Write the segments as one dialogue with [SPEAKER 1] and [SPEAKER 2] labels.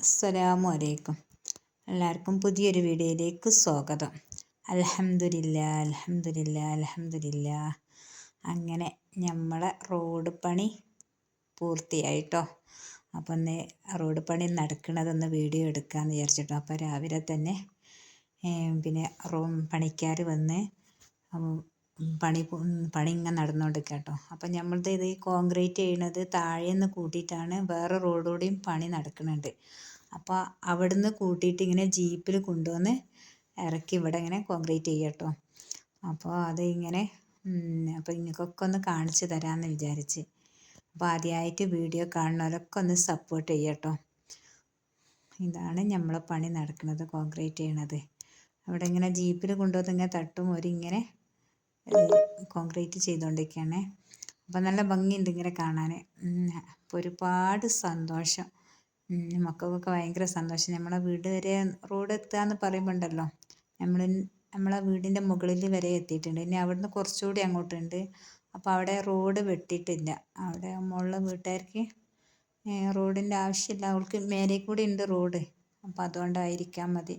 [SPEAKER 1] അസ്സലാമു അലൈക്കും. എല്ലാവർക്കും പുതിയൊരു വീഡിയോയിലേക്ക് സ്വാഗതം. അലഹമുല്ല അലഹമുല്ല അലഹമുല്ല അങ്ങനെ നമ്മളെ റോഡ് പണി പൂർത്തിയായിട്ടോ? അപ്പം ഒന്ന് റോഡ് പണി നടക്കുന്നതൊന്ന് വീഡിയോ എടുക്കാമെന്ന് വിചാരിച്ചിട്ടോ. അപ്പോൾ രാവിലെ തന്നെ പിന്നെ റൂം പണിക്കാർ വന്ന് പണി പണി ഇങ്ങനെ നടന്നുകൊണ്ടിരിക്കുക കേട്ടോ അപ്പം നമ്മളത് ഇത് കോൺക്രീറ്റ് ചെയ്യണത് താഴേന്ന് കൂട്ടിയിട്ടാണ് വേറെ റോഡുകൂടിയും പണി നടക്കുന്നുണ്ട് അപ്പോൾ അവിടുന്ന് കൂട്ടിയിട്ട് ഇങ്ങനെ ജീപ്പിൽ കൊണ്ടുവന്ന് ഇറക്കി ഇവിടെ ഇങ്ങനെ കോൺക്രീറ്റ് ചെയ്യുക കേട്ടോ അപ്പോൾ അത് ഇങ്ങനെ അപ്പോൾ നിങ്ങൾക്കൊക്കെ ഒന്ന് കാണിച്ചു തരാമെന്ന് വിചാരിച്ച്. അപ്പോൾ ആദ്യമായിട്ട് വീഡിയോ കാണുന്നവരൊക്കെ ഒന്ന് സപ്പോർട്ട് ചെയ്യുക കേട്ടോ ഇതാണ് നമ്മളെ പണി നടക്കുന്നത് കോൺക്രീറ്റ് ചെയ്യണത്. അവിടെ ഇങ്ങനെ ജീപ്പിൽ കൊണ്ടുവന്ന് ഇങ്ങനെ തട്ടും ഒരു ഇങ്ങനെ കോൺക്രീറ്റ് ചെയ്തുകൊണ്ടിരിക്കുകയാണ് അപ്പോൾ നല്ല ഭംഗിയുണ്ട് ഇങ്ങനെ കാണാൻ അപ്പോൾ ഒരുപാട് സന്തോഷം. മക്കൾക്കൊക്കെ ഭയങ്കര സന്തോഷം. നമ്മളെ വീട് വരെ റോഡ് എത്തുക എന്ന് പറയുമ്പോൾ ഉണ്ടല്ലോ നമ്മൾ നമ്മളെ വീടിന്റെ മുകളിൽ വരെ എത്തിയിട്ടുണ്ട്. ഇനി അവിടുന്ന് കുറച്ചുകൂടി അങ്ങോട്ടുണ്ട്. അപ്പോൾ അവിടെ റോഡ് വെട്ടിയിട്ടില്ല. അവിടെ മുകളിൽ വീട്ടുകാർക്ക് റോഡിന്റെ ആവശ്യമില്ല. അവൾക്ക് മേലെ കൂടി ഉണ്ട് റോഡ്. അപ്പോൾ അതുകൊണ്ടായിരിക്കാം മതി.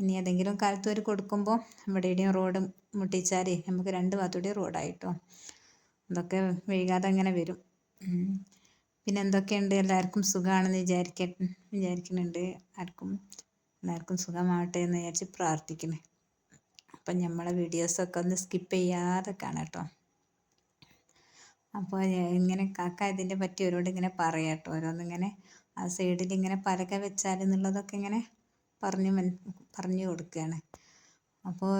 [SPEAKER 1] ഇനി ഏതെങ്കിലും കാലത്ത് ഒരു കൊടുക്കുമ്പോൾ ഇവിടെ ഇവിടെയും റോഡ് മുട്ടിച്ചാൽ നമുക്ക് രണ്ട് ഭാഗത്തൂടെ റോഡായിട്ടോ. അതൊക്കെ വൈകാതെ അങ്ങനെ വരും. പിന്നെ എന്തൊക്കെയുണ്ട്? എല്ലാവർക്കും സുഖമാണെന്ന് വിചാരിക്ക വിചാരിക്കുന്നുണ്ട്. ആർക്കും എല്ലാവർക്കും സുഖമാവട്ടെ എന്ന് വിചാരിച്ച് പ്രാർത്ഥിക്കുന്നു. അപ്പം നമ്മളെ വീഡിയോസൊക്കെ ഒന്ന് സ്കിപ്പ് ചെയ്യാതെ കാണട്ടോ അപ്പോൾ ഇങ്ങനെ കാക്ക ഇതിന്റെ പറ്റി ഓരോട് ഇങ്ങനെ പറയാം കേട്ടോ. ഓരോന്നിങ്ങനെ ആ സൈഡിൽ ഇങ്ങനെ പലക വെച്ചാൽ എന്നുള്ളതൊക്കെ ഇങ്ങനെ പറഞ്ഞു പറഞ്ഞു കൊടുക്കുകയാണ് അപ്പോൾ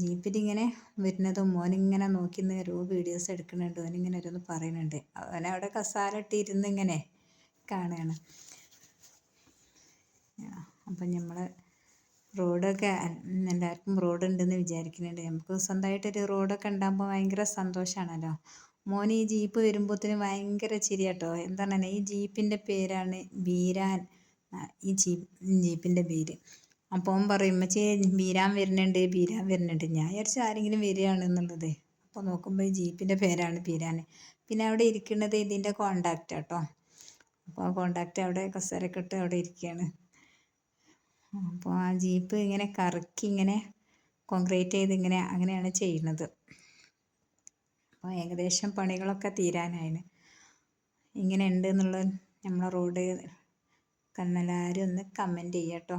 [SPEAKER 1] ജീപ്പിലിങ്ങനെ വരുന്നതും മോനിങ്ങനെ നോക്കി ഓരോ വീഡിയോസ് എടുക്കുന്നുണ്ട്. ഓനിങ്ങനെ ഓരോന്ന് പറയുന്നുണ്ട്. അവനവിടെ കസാല ഇട്ടിരുന്ന് ഇങ്ങനെ കാണുകയാണ് അപ്പം നമ്മൾ റോഡൊക്കെ എല്ലാവർക്കും റോഡ് ഉണ്ടെന്ന് വിചാരിക്കുന്നുണ്ട്. നമുക്ക് സ്വന്തമായിട്ടൊരു റോഡൊക്കെ ഉണ്ടാകുമ്പോൾ ഭയങ്കര സന്തോഷമാണല്ലോ മോൻ ഈ ജീപ്പ് വരുമ്പോഴത്തേനും ഭയങ്കര ചിരിയാട്ടോ. എന്താണ് ഈ ജീപ്പിന്റെ പേരാണ് ബീരാൻ ഈ ജീപ്പ് ജീപ്പിന്റെ പേര്. അപ്പോൾ അവൻ പറയും ഉമ്മച്ചിയെ ബീരാൻ വരുന്നുണ്ട് ബീരാൻ വരുന്നുണ്ട്. ഞാൻ വിചാരിച്ചു ആരെങ്കിലും വരികയാണെന്നുള്ളത്. അപ്പോൾ നോക്കുമ്പോൾ ഈ ജീപ്പിന്റെ പേരാണ് ബീരാൻ. പിന്നെ അവിടെ ഇരിക്കുന്നത് ഇതിന്റെ കോണ്ടാക്റ്റ് കേട്ടോ അപ്പോൾ കോണ്ടാക്റ്റ് അവിടെ കസേരയൊക്കെ ഇട്ട് അവിടെ ഇരിക്കുകയാണ്. അപ്പോൾ ആ ജീപ്പ് ഇങ്ങനെ കറക്കി ഇങ്ങനെ കോൺക്രീറ്റ് ചെയ്ത് ഇങ്ങനെ അങ്ങനെയാണ് ചെയ്യുന്നത്. അപ്പോൾ ഏകദേശം പണികളൊക്കെ തീരാനായിന്. ഇങ്ങനെ ഉണ്ട് എന്നുള്ള നമ്മളെ റോഡ് കണ്ണെല്ലാവരും ഒന്ന് കമന്റ് ചെയ്യാട്ടോ.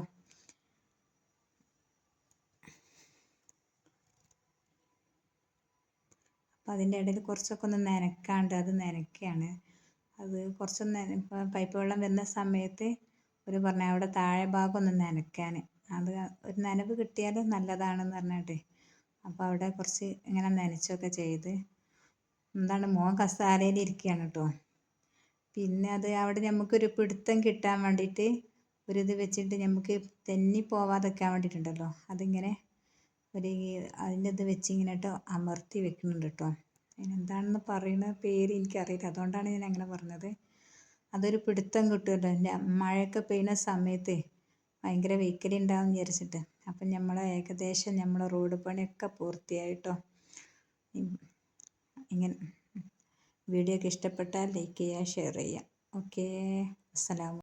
[SPEAKER 1] അപ്പോൾ അതിന്റെ ഇടയിൽ കുറച്ചൊക്കെ ഒന്ന് നനക്കാണ്ട് അത് നനയ്ക്കുകയാണ് അത് കുറച്ചൊന്ന് പൈപ്പ് വെള്ളം വരുന്ന സമയത്ത് ഒരു പറഞ്ഞ അവിടെ താഴെ ഭാഗം ഒന്ന് നനയ്ക്കാൻ അത് ഒരു നനവ് കിട്ടിയാൽ നല്ലതാണെന്ന് പറഞ്ഞിട്ട്. അപ്പോൾ അവിടെ കുറച്ച് ഇങ്ങനെ നനച്ചൊക്കെ ചെയ്ത്. എന്താണ് മോൻ കസാലയിൽ ഇരിക്കുകയാണ് കേട്ടോ പിന്നെ അത് അവിടെ നമുക്കൊരു പിടുത്തം കിട്ടാൻ വേണ്ടിയിട്ട് ഒരു ഇത് വെച്ചിട്ട് നമുക്ക് തെന്നി പോവാതെക്കാൻ വേണ്ടിയിട്ടുണ്ടല്ലോ അതിങ്ങനെ ഒരു അതിന്റെ ഇത് വെച്ച് ഇങ്ങനെ കേട്ടോ അമർത്തി വെക്കുന്നുണ്ട് കേട്ടോ അതിനെന്താണെന്ന് പറയുന്ന പേര് എനിക്കറിയില്ല. അതുകൊണ്ടാണ് ഞാൻ അങ്ങനെ പറഞ്ഞത്. അതൊരു പിടുത്തം കിട്ടുമല്ലോ മഴയൊക്കെ പെയ്യുന്ന സമയത്ത് ഭയങ്കര ഉണ്ടാവും വിചാരിച്ചിട്ട്. അപ്പം നമ്മൾ ഏകദേശം നമ്മളെ റോഡ് പണിയൊക്കെ പൂർത്തിയായിട്ടോ. ഇങ്ങനെ വീഡിയോ ഒക്കെ ഇഷ്ടപ്പെട്ടാൽ ലൈക്ക് ചെയ്യുക ഷെയർ ചെയ്യുക. ഓക്കേ. അസ്സലാമു